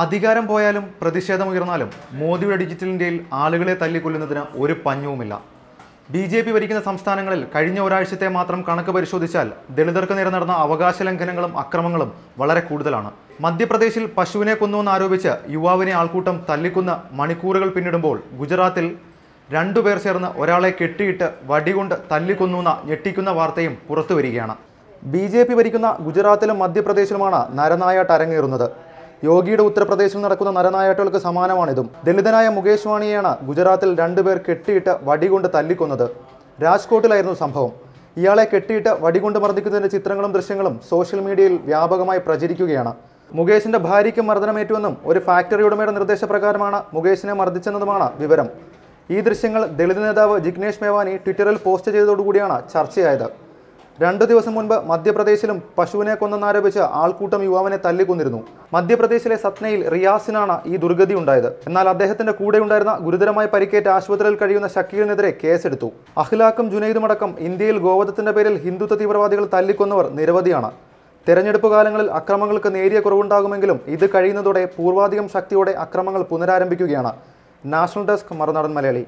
അധികാരം പോയാലും പ്രതിഷേധമുയർന്നാലും മോദിയുടെ ഡിജിറ്റൽ ഇന്ത്യയിൽ ആളുകളെ തല്ലിക്കൊല്ലുന്നതിന് ഒരു പഞ്ഞവുമില്ല. ബി ജെ പി ഭരിക്കുന്ന സംസ്ഥാനങ്ങളിൽ കഴിഞ്ഞ ഒരാഴ്ചത്തെ മാത്രം കണക്ക് പരിശോധിച്ചാൽ ദളിതർക്ക് നേരെ നടന്ന അവകാശ ലംഘനങ്ങളും അക്രമങ്ങളും വളരെ കൂടുതലാണ്. മധ്യപ്രദേശിൽ പശുവിനെ കൊന്നുവെന്ന് ആരോപിച്ച് യുവാവിനെ ആൾക്കൂട്ടം തല്ലിക്കുന്ന മണിക്കൂറുകൾ പിന്നിടുമ്പോൾ ഗുജറാത്തിൽ രണ്ടുപേർ ചേർന്ന് ഒരാളെ കെട്ടിയിട്ട് വടികൊണ്ട് തല്ലിക്കൊന്നുവെന്ന ഞെട്ടിക്കുന്ന വാർത്തയും പുറത്തു വരികയാണ് ബി ജെ പി ഭരിക്കുന്ന ഗുജറാത്തിലും മധ്യപ്രദേശിലുമാണ് നരനായ അരങ്ങേറുന്നത് യോഗിയുടെ ഉത്തർപ്രദേശിൽ നടക്കുന്ന നരനായാട്ടുകൾക്ക് സമാനമാണിതും. ദളിതനായ മുകേഷ് വാണിയെയാണ് ഗുജറാത്തിൽ രണ്ടുപേർ കെട്ടിയിട്ട് വടികൊണ്ട് തല്ലിക്കൊന്നത്. രാജ്കോട്ടിലായിരുന്നു സംഭവം. ഇയാളെ കെട്ടിയിട്ട് വടികൊണ്ട് മർദ്ദിക്കുന്നതിന്റെ ചിത്രങ്ങളും ദൃശ്യങ്ങളും സോഷ്യൽ മീഡിയയിൽ വ്യാപകമായി പ്രചരിക്കുകയാണ്. മുകേഷിന്റെ ഭാര്യയ്ക്ക് മർദ്ദനമേറ്റുവെന്നും ഒരു ഫാക്ടറി ഉടമയുടെ നിർദ്ദേശപ്രകാരമാണ് മുകേഷിനെ മർദ്ദിച്ചെന്നതുമാണ് വിവരം. ഈ ദൃശ്യങ്ങൾ ദളിത് നേതാവ് ജിഗ്നേഷ് മേവാനി ട്വിറ്ററിൽ പോസ്റ്റ് ചെയ്തതോടുകൂടിയാണ് ചർച്ചയായത്. രണ്ടു ദിവസം മുൻപ് മധ്യപ്രദേശിലും പശുവിനെ കൊന്നെന്നാരോപിച്ച് ആൾക്കൂട്ടം യുവാവിനെ തല്ലിക്കൊന്നിരുന്നു. മധ്യപ്രദേശിലെ സത്നയിൽ റിയാസിനാണ് ഈ ദുർഗതി ഉണ്ടായത്. എന്നാൽ അദ്ദേഹത്തിന്റെ കൂടെ ഉണ്ടായിരുന്ന ഗുരുതരമായി പരിക്കേറ്റ ആശുപത്രിയിൽ കഴിയുന്ന ഷക്കീലിനെതിരെ കേസെടുത്തു. അഖിലാക്കും ജുനൈദുമടക്കം ഇന്ത്യയിൽ ഗോവധത്തിന്റെ പേരിൽ ഹിന്ദുത്വ തീവ്രവാദികൾ തല്ലിക്കൊന്നവർ നിരവധിയാണ്. തെരഞ്ഞെടുപ്പ് കാലങ്ങളിൽ അക്രമങ്ങൾക്ക് നേരിയ കുറവുണ്ടാകുമെങ്കിലും ഇത് കഴിയുന്നതോടെ പൂർവാധികം ശക്തിയോടെ അക്രമങ്ങൾ പുനരാരംഭിക്കുകയാണ്. National desk Marunadan Malayali.